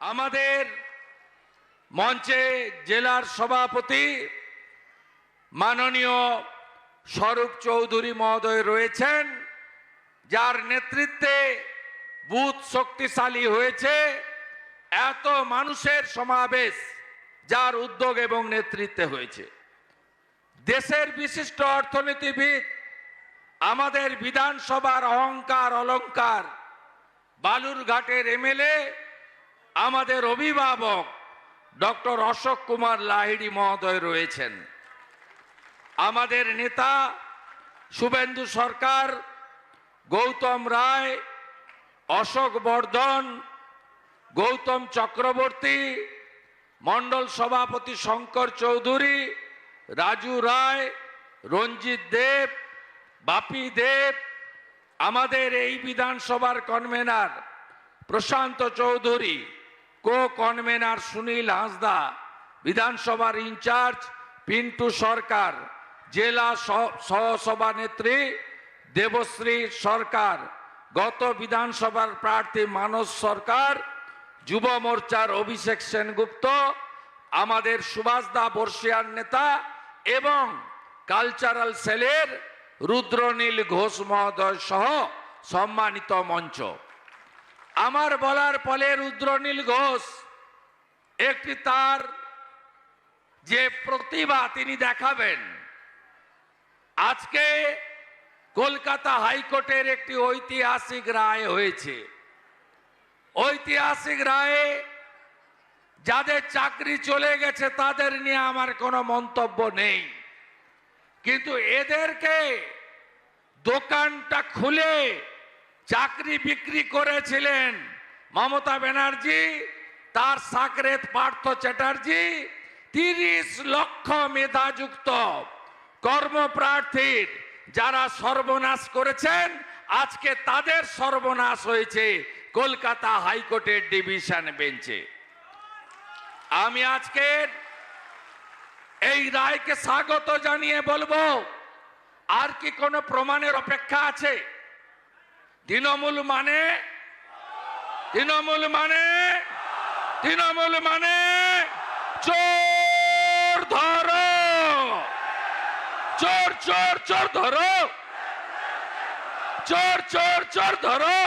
আমাদের মঞ্চে জেলার সভাপতি মাননীয় স্বরূপ চৌধুরী মহোদয় রয়েছেন, যার নেতৃত্বে বুথ শক্তিশালী হয়েছে, এত মানুষের সমাবেশ যার উদ্যোগ এবং নেতৃত্বে হয়েছে। দেশের বিশিষ্ট অর্থনীতিবিদ, আমাদের বিধানসভার অহংকার অলংকার, বালুরঘাটের এমএলএ আমাদের অভিভাবক ডক্টর অশোক কুমার লাহিড়ি মহোদয় রয়েছেন। আমাদের নেতা শুভেন্দু সরকার, গৌতম রায়, অশোক বর্ধন, গৌতম চক্রবর্তী, মণ্ডল সভাপতি শঙ্কর চৌধুরী, রাজু রায়, রঞ্জিত দেব, বাপি দেব, আমাদের এই বিধানসভার convener Prasanta Chowdhury. Co convener Sunil Hansda, বিধানসভার ইনচার্জ, পিন্টু সরকার, জেলা সহ- সহসভানেত্রী, দেবশ্রী সরকার, গত বিধানসভার প্রার্থী মানস সরকার, যুব মোর্চার অভিষেক সেনগুপ্ত, আমাদের সুভাষদা বর্ষিয়ার নেতা এবং কালচারাল সেলের রুদ্রনীল ঘোষ মহোদয় সহ সম্মানিত মঞ্চ। আমার বলার ফলে রুদ্রনীল ঘোষ, একটি তার যে প্রতিভা তিনি দেখাবেন। আজকে কলকাতা হাইকোর্টের একটি ঐতিহাসিক রায় হয়েছে। ঐতিহাসিক রায়ে যাদের চাকরি চলে গেছে তাদের নিয়ে আমার কোনো মন্তব্য নেই। কিন্তু এদেরকে দোকানটা খুলে চাকরি বিক্রি করেছিলেন মমতা ব্যানার্জি, তার সাকরেত পার্থ চ্যাটার্জি, তিরিশ লক্ষ মেধাযুক্ত কর্মপ্রার্থীর যারা সর্বনাশ করেছেন, আজকে তাদের সর্বনাশ হয়েছে কলকাতা হাইকোর্টের ডিভিশন বেঞ্চে। আমি আজকের এই রায়কে স্বাগত জানিয়ে বলব, আর কি কোনো প্রমাণের অপেক্ষা আছে? তৃণমূল মানে? তৃণমূল মানে? তৃণমূল মানে? চোর ধরো! চোর চোর চোর ধরো! চোর চোর চোর ধরো!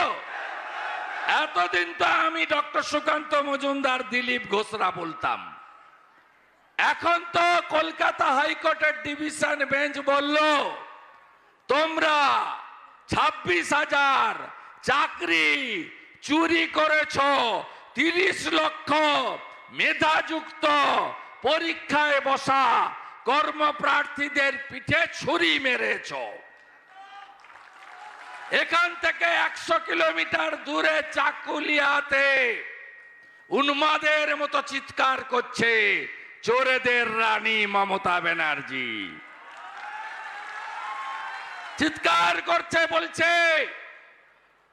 এতদিন তো আমি ডক্টর সুকান্ত মজুমদার, দিলীপ ঘোষরা বলতাম। এখন তো কলকাতা হাইকোর্টের ডিভিশন বেঞ্চ বলল, তোমরা ছাব্বিশ হাজার চাকরি চুরি করেছ, তিরিশ লক্ষ মেধাযুক্ত পরীক্ষায় বসা কর্মপ্রার্থীদের পিঠে ছুরি মেরেছ। এখান থেকে একশো কিলোমিটার দূরে চাকুলিয়াতে উন্মাদের মতো চিৎকার করছে চোরেদের রানী মমতা ব্যানার্জি। চিৎকার করছে, বলছে,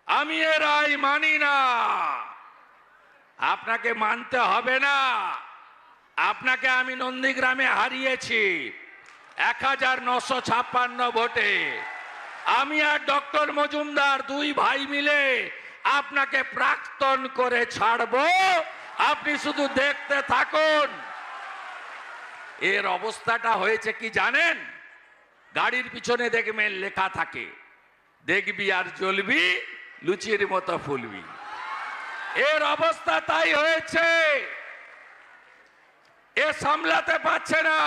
আমি এ রায় মানি না। আপনাকে মানতে হবে না। আপনাকে আমি নন্দীগ্রামে হারিয়েছি। এক হাজার নশো ছাপ্পান্ন ভোটে। আমি আর ডক্টর মজুমদার দুই ভাই মিলে আপনাকে প্রাক্তন করে ছাড়বো। আপনি শুধু দেখতে থাকুন। এর অবস্থাটা হয়েছে কি জানেন? গাড়ির পিছনে দেখবেন লেখা থাকে, দেখবি আর জ্বলবি, লুচির মতো ফুলবি। এর অবস্থা তাই হয়েছে। এ সামলাতে পারছে না।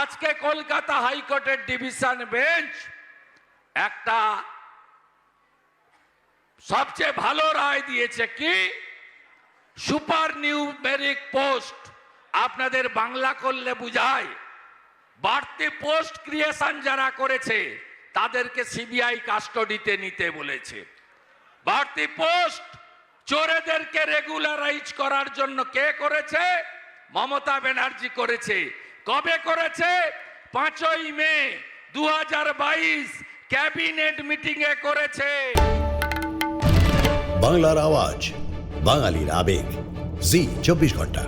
আজকে কলকাতা হাইকোর্টের ডিভিশন বেঞ্চ একটা সবচেয়ে ভালো রায় দিয়েছে কি? সুপার নিউমেরিক পোস্ট আপনাদের বাংলা করলে বুঝায়। বাড়তি পোস্ট ক্রিয়েশন যারা করেছে, তাদেরকে সিবিআই কাস্টডিতে নিতে বলেছে। বাড়তি পোস্ট চোরেদেরকে রেগুলারাইজ করার জন্য কে করেছে? মমতা ব্যানার্জি করেছে। কবে করেছে? পাঁচই মে দু হাজার বাইশ ক্যাবিনেট মিটিং এ করেছে। বাংলার আওয়াজ, বাঙালির আবেগ। জি, চব্বিশ ঘণ্টা।